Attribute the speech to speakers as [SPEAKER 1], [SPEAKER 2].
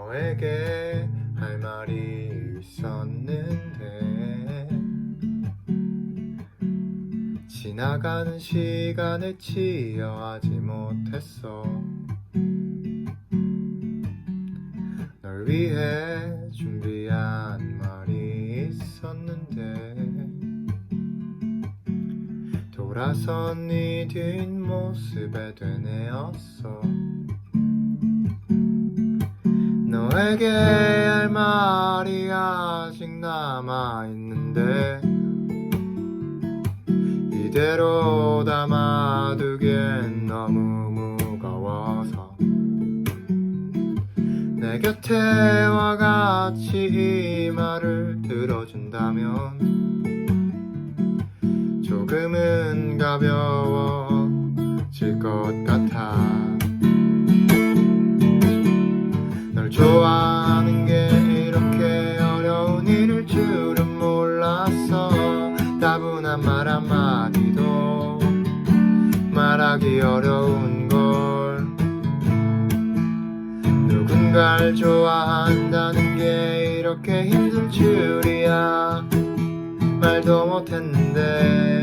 [SPEAKER 1] 너에게 할 말이 있었는데. 지나가는 시간을 치여하지 못했어. 널 위해 준비한 말이 있었는데. 돌아선 네 뒷모습에 되뇌었어 너에게 할 말이 아직 남아있는데 이대로 담아두기엔 너무 무거워서 내 곁에 와 같이 이 말을 들어준다면 조금은 가벼워질 것 같아 좋아하는 게 이렇게 어려운 일일 줄은 몰랐어. 따분한 말 한마디도 말하기 어려운 걸. 누군가를 좋아한다는 게 이렇게 힘들 줄이야. 말도 못했는데